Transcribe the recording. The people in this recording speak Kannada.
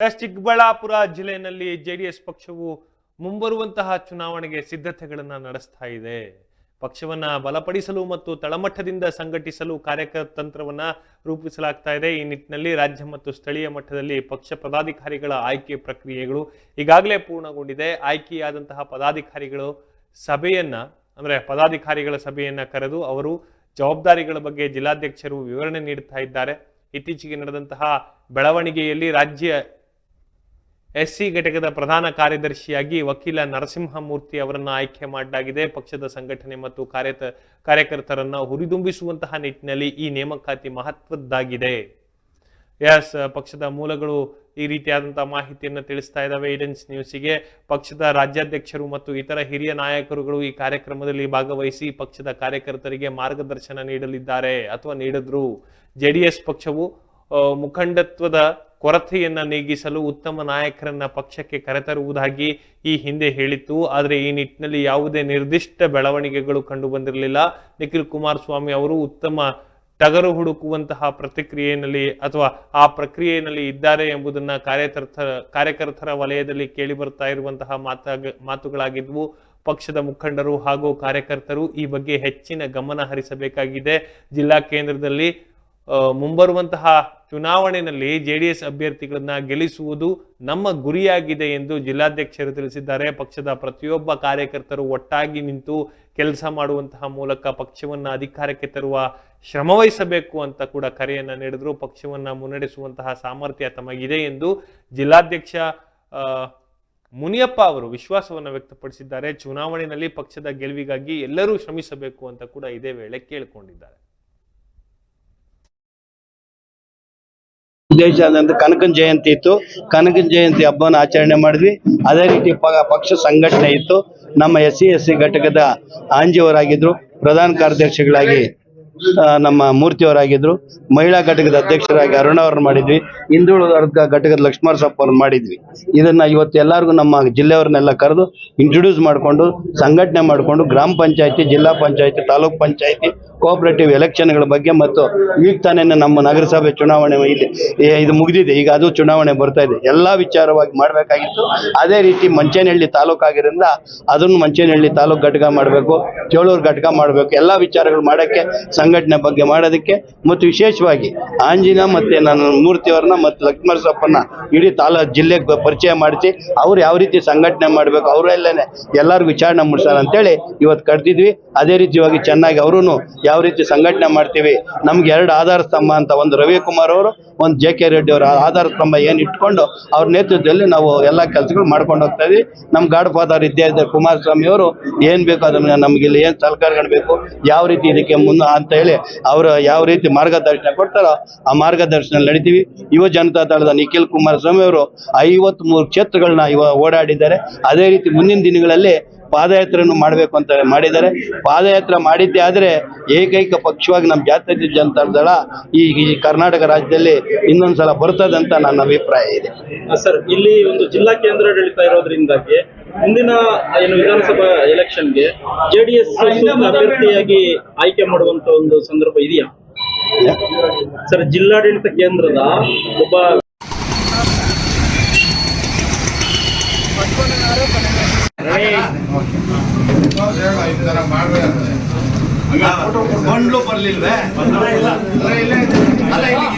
ಚಿಕ್ಕಬಳ್ಳಾಪುರ ಜಿಲ್ಲೆಯಲ್ಲಿ ಜೆಡಿಎಸ್ ಪಕ್ಷವು ಮುಂಬರುವಂತಹ ಚುನಾವಣೆಗೆ ಸಿದ್ಧತೆಗಳನ್ನು ನಡೆಸ್ತಾ ಇದೆ. ಪಕ್ಷವನ್ನ ಬಲಪಡಿಸಲು ಮತ್ತು ತಳಮಟ್ಟದಿಂದ ಸಂಘಟಿಸಲು ಕಾರ್ಯತಂತ್ರವನ್ನ ರೂಪಿಸಲಾಗ್ತಾ ಇದೆ. ಈ ನಿಟ್ಟಿನಲ್ಲಿ ರಾಜ್ಯ ಮತ್ತು ಸ್ಥಳೀಯ ಮಟ್ಟದಲ್ಲಿ ಪಕ್ಷ ಪದಾಧಿಕಾರಿಗಳ ಆಯ್ಕೆ ಪ್ರಕ್ರಿಯೆಗಳು ಈಗಾಗಲೇ ಪೂರ್ಣಗೊಂಡಿದೆ. ಆಯ್ಕೆಯಾದಂತಹ ಪದಾಧಿಕಾರಿಗಳು ಸಭೆಯನ್ನ, ಅಂದ್ರೆ ಪದಾಧಿಕಾರಿಗಳ ಸಭೆಯನ್ನ ಕರೆದು ಅವರು ಜವಾಬ್ದಾರಿಗಳ ಬಗ್ಗೆ ಜಿಲ್ಲಾಧ್ಯಕ್ಷರು ವಿವರಣೆ ನೀಡುತ್ತಾ ಇದ್ದಾರೆ. ಇತ್ತೀಚೆಗೆ ನಡೆದಂತಹ ಬೆಳವಣಿಗೆಯಲ್ಲಿ ರಾಜ್ಯ ಎಸ್ಸಿ ಘಟಕದ ಪ್ರಧಾನ ಕಾರ್ಯದರ್ಶಿಯಾಗಿ ವಕೀಲ ನರಸಿಂಹಮೂರ್ತಿ ಅವರನ್ನು ಆಯ್ಕೆ ಮಾಡಲಾಗಿದೆ. ಪಕ್ಷದ ಸಂಘಟನೆ ಮತ್ತು ಕಾರ್ಯತ, ಕಾರ್ಯಕರ್ತರನ್ನು ಹುರಿದುಂಬಿಸುವಂತಹ ನಿಟ್ಟಿನಲ್ಲಿ ಈ ನೇಮಕಾತಿ ಮಹತ್ವದ್ದಾಗಿದೆ. ಎಸ್, ಪಕ್ಷದ ಮೂಲಗಳು ಈ ರೀತಿಯಾದಂತಹ ಮಾಹಿತಿಯನ್ನು ತಿಳಿಸ್ತಾ ಇದ್ದಾವೆ. ಏಡೆನ್ಸ್ ನ್ಯೂಸಿಗೆ ಪಕ್ಷದ ರಾಜ್ಯಾಧ್ಯಕ್ಷರು ಮತ್ತು ಇತರ ಹಿರಿಯ ನಾಯಕರುಗಳು ಈ ಕಾರ್ಯಕ್ರಮದಲ್ಲಿ ಭಾಗವಹಿಸಿ ಪಕ್ಷದ ಕಾರ್ಯಕರ್ತರಿಗೆ ಮಾರ್ಗದರ್ಶನ ನೀಡಲಿದ್ದಾರೆ ಅಥವಾ ನೀಡಿದ್ರು. ಜೆಡಿಎಸ್ ಪಕ್ಷವು ಮುಖಂಡತ್ವದ ಕೊರತೆಯನ್ನ ನೀಗಿಸಲು ಉತ್ತಮ ನಾಯಕರನ್ನ ಪಕ್ಷಕ್ಕೆ ಕರೆತರುವುದಾಗಿ ಈ ಹಿಂದೆ ಹೇಳಿತ್ತು. ಆದರೆ ಈ ನಿಟ್ಟಿನಲ್ಲಿ ಯಾವುದೇ ನಿರ್ದಿಷ್ಟ ಬೆಳವಣಿಗೆಗಳು ಕಂಡು ಬಂದಿರಲಿಲ್ಲ ನಿಖಿಲ್ ಕುಮಾರಸ್ವಾಮಿ ಅವರು ಉತ್ತಮ ಟಗರು ಹುಡುಕುವಂತಹ ಪ್ರತಿಕ್ರಿಯೆಯಲ್ಲಿ ಅಥವಾ ಆ ಪ್ರಕ್ರಿಯೆಯಲ್ಲಿ ಇದ್ದಾರೆ ಎಂಬುದನ್ನ ಕಾರ್ಯಕರ್ತರ ಕಾರ್ಯಕರ್ತರ ವಲಯದಲ್ಲಿ ಕೇಳಿ ಬರ್ತಾ ಇರುವಂತಹ ಮಾತಾಗ ಮಾತುಗಳಾಗಿದ್ವು. ಪಕ್ಷದ ಮುಖಂಡರು ಹಾಗೂ ಕಾರ್ಯಕರ್ತರು ಈ ಬಗ್ಗೆ ಹೆಚ್ಚಿನ ಗಮನ ಹರಿಸಬೇಕಾಗಿದೆ. ಜಿಲ್ಲಾ ಕೇಂದ್ರದಲ್ಲಿ ಮುಂಬರುವಂತಹ ಚುನಾವಣೆಯಲ್ಲಿ ಜೆಡಿಎಸ್ ಅಭ್ಯರ್ಥಿಗಳನ್ನ ಗೆಲ್ಲಿಸುವುದು ನಮ್ಮ ಗುರಿಯಾಗಿದೆ ಎಂದು ಜಿಲ್ಲಾಧ್ಯಕ್ಷರು ತಿಳಿಸಿದ್ದಾರೆ. ಪಕ್ಷದ ಪ್ರತಿಯೊಬ್ಬ ಕಾರ್ಯಕರ್ತರು ಒಟ್ಟಾಗಿ ನಿಂತು ಕೆಲಸ ಮಾಡುವಂತಹ ಮೂಲಕ ಪಕ್ಷವನ್ನು ಅಧಿಕಾರಕ್ಕೆ ತರುವ ಶ್ರಮವಹಿಸಬೇಕು ಅಂತ ಕೂಡ ಕರೆಯನ್ನ ನೀಡಿದ್ರು. ಪಕ್ಷವನ್ನು ಮುನ್ನಡೆಸುವಂತಹ ಸಾಮರ್ಥ್ಯ ತಮಗಿದೆ ಎಂದು ಜಿಲ್ಲಾಧ್ಯಕ್ಷ ಮುನಿಯಪ್ಪ ಅವರು ವಿಶ್ವಾಸವನ್ನು ವ್ಯಕ್ತಪಡಿಸಿದ್ದಾರೆ. ಚುನಾವಣೆಯಲ್ಲಿ ಪಕ್ಷದ ಗೆಲುವಿಗಾಗಿ ಎಲ್ಲರೂ ಶ್ರಮಿಸಬೇಕು ಅಂತ ಕೂಡ ಇದೇ ವೇಳೆ ಕೇಳಿಕೊಂಡಿದ್ದಾರೆ. ದೇಶಾದ್ಯಂತ ಕನಕನ ಜಯಂತಿ ಇತ್ತು. ಕನಕನ ಜಯಂತಿ ಹಬ್ಬನ ಆಚರಣೆ ಮಾಡಿದ್ವಿ. ಅದೇ ರೀತಿ ಪಕ್ಷ ಸಂಘಟನೆ ಇತ್ತು. ನಮ್ಮ ಎಸ್ ಸಿ ಎಸ್ ಸಿ ಘಟಕದ ಆಂಜಿಯವರಾಗಿದ್ರು ಪ್ರಧಾನ ಕಾರ್ಯದರ್ಶಿಗಳಾಗಿ ಆ, ನಮ್ಮ ಮೂರ್ತಿಯವರಾಗಿದ್ರು ಮಹಿಳಾ ಘಟಕದ ಅಧ್ಯಕ್ಷರಾಗಿ ಅರುಣ ಅವ್ರನ್ನ ಮಾಡಿದ್ವಿ. ಹಿಂದುಳಿದ ವರ್ಗ ಘಟಕದ ಲಕ್ಷ್ಮಣಸಪ್ಪ ಅವ್ರನ್ನ ಮಾಡಿದ್ವಿ. ಇದನ್ನ ಇವತ್ತು ಎಲ್ಲರಿಗೂ ನಮ್ಮ ಜಿಲ್ಲೆಯವ್ರನ್ನೆಲ್ಲ ಕರೆದು ಇಂಟ್ರೊಡ್ಯೂಸ್ ಮಾಡಿಕೊಂಡು ಸಂಘಟನೆ ಮಾಡಿಕೊಂಡು ಗ್ರಾಮ ಪಂಚಾಯತಿ ಜಿಲ್ಲಾ ಪಂಚಾಯತಿ ತಾಲೂಕ್ ಪಂಚಾಯತಿ ಕೋಆಪರೇಟಿವ್ ಎಲೆಕ್ಷನ್ಗಳ ಬಗ್ಗೆ ಮತ್ತು ಈಗ ತಾನೇ ನಮ್ಮ ನಗರಸಭೆ ಚುನಾವಣೆ ಇಲ್ಲಿ ಇದು ಮುಗಿದಿದೆ. ಈಗ ಅದು ಚುನಾವಣೆ ಬರ್ತಾ ಇದೆ. ಎಲ್ಲಾ ವಿಚಾರವಾಗಿ ಮಾಡಬೇಕಾಗಿತ್ತು. ಅದೇ ರೀತಿ ಮಂಚೇನಹಳ್ಳಿ ತಾಲೂಕು ಆಗಿರೋದ್ರಿಂದ ಅದನ್ನು ಮಂಚೇನಹಳ್ಳಿ ತಾಲೂಕು ಘಟಕ ಮಾಡಬೇಕು, ಚೇಳೂರು ಘಟಕ ಮಾಡಬೇಕು. ಎಲ್ಲಾ ವಿಚಾರಗಳು ಮಾಡಕ್ಕೆ, ಸಂಘಟನೆ ಬಗ್ಗೆ ಮಾಡೋದಕ್ಕೆ ಮತ್ತು ವಿಶೇಷವಾಗಿ ಆಂಜಿನ ಮತ್ತೆ ನಾನು ಮೂರ್ತಿಯವ್ರನ್ನ ಮತ್ತು ಲಕ್ಷ್ಮಣಸಪ್ಪನ್ನ ಇಡೀ ತಾಲೂ ಜಿಲ್ಲೆಗೆ ಪರಿಚಯ ಮಾಡಿಸಿ, ಅವ್ರು ಯಾವ ರೀತಿ ಸಂಘಟನೆ ಮಾಡಬೇಕು ಅವರೆಲ್ಲೇ ಎಲ್ಲರೂ ವಿಚಾರಣೆ ಅಂತ ಹೇಳಿ ಇವತ್ತು ಕರೆದಿದ್ವಿ. ಅದೇ ರೀತಿಯಾಗಿ ಚೆನ್ನಾಗಿ ಅವರು ಯಾವ ರೀತಿ ಸಂಘಟನೆ ಮಾಡ್ತೀವಿ? ನಮ್ಗೆ ಎರಡು ಆಧಾರ ಸ್ತಂಭ ಅಂತ ಒಂದು ರವಿಕುಮಾರ್ ಅವರು, ಒಂದು ಜೆ ಕೆ ರೆಡ್ಡಿ ಅವರ ಆಧಾರ ಸ್ತಂಭ ಏನು ಇಟ್ಕೊಂಡು ಅವ್ರ ನೇತೃತ್ವದಲ್ಲಿ ನಾವು ಎಲ್ಲ ಕೆಲಸಗಳು ಮಾಡ್ಕೊಂಡು ಹೋಗ್ತಾ ಇದ್ವಿ. ನಮ್ಮ ಗಾಡ್ ಫಾದರ್ ಇದ್ದೇ ಕುಮಾರಸ್ವಾಮಿ ಅವರು ಏನು ಬೇಕು ಅದನ್ನ ನಮ್ಗೆ ಇಲ್ಲಿ ಏನು ಸಹಕಾರಗಳು ಬೇಕು, ಯಾವ ರೀತಿ ಇದಕ್ಕೆ ಮುನ್ನ ಅಂತ ಹೇಳಿ ಅವರು ಯಾವ ರೀತಿ ಮಾರ್ಗದರ್ಶನ ಕೊಡ್ತಾರೋ ಆ ಮಾರ್ಗದರ್ಶನ ನಡಿತೀವಿ. ಯುವ ಜನತಾ ದಳದ ನಿಖಿಲ್ ಕುಮಾರಸ್ವಾಮಿ ಅವರು ಐವತ್ ಮೂರು ಕ್ಷೇತ್ರಗಳನ್ನ ಇವ ಓಡಾಡಿದ್ದಾರೆ. ಅದೇ ರೀತಿ ಮುಂದಿನ ದಿನಗಳಲ್ಲಿ ಪಾದಯಾತ್ರೆಯನ್ನು ಮಾಡಬೇಕು ಅಂತ ಮಾಡಿದ್ದಾರೆ. ಪಾದಯಾತ್ರೆ ಮಾಡಿದ್ದೇ ಆದ್ರೆ ಏಕೈಕ ಪಕ್ಷವಾಗಿ ನಮ್ಮ ಜಾತ್ಯತೀತ ಜನತಾ ದಳ ಈ ಕರ್ನಾಟಕ ರಾಜ್ಯದಲ್ಲಿ ಇನ್ನೊಂದ್ಸಲ ಬರ್ತದೆ ಅಂತ ನನ್ನ ಅಭಿಪ್ರಾಯ ಇದೆ. ಸರ್ ಇಲ್ಲಿ ಒಂದು ಜಿಲ್ಲಾ ಕೇಂದ್ರಾಡಳಿತ ಇರೋದ್ರಿಂದಾಗಿ ಮುಂದಿನ ಏನು ವಿಧಾನಸಭಾ ಎಲೆಕ್ಷನ್ಗೆ ಜೆಡಿಎಸ್ ಅಭ್ಯರ್ಥಿಯಾಗಿ ಆಯ್ಕೆ ಮಾಡುವಂತ ಒಂದು ಸಂದರ್ಭ ಇದೆಯಾ? ಸರ್ ಜಿಲ್ಲಾಡಳಿತ ಕೇಂದ್ರದ ಒಬ್ಬ ಬಂಡ್ಲು ಬರ್ಲಿಲ್ವೇ? ಅಲ್ಲ ಇಲ್ಲಿ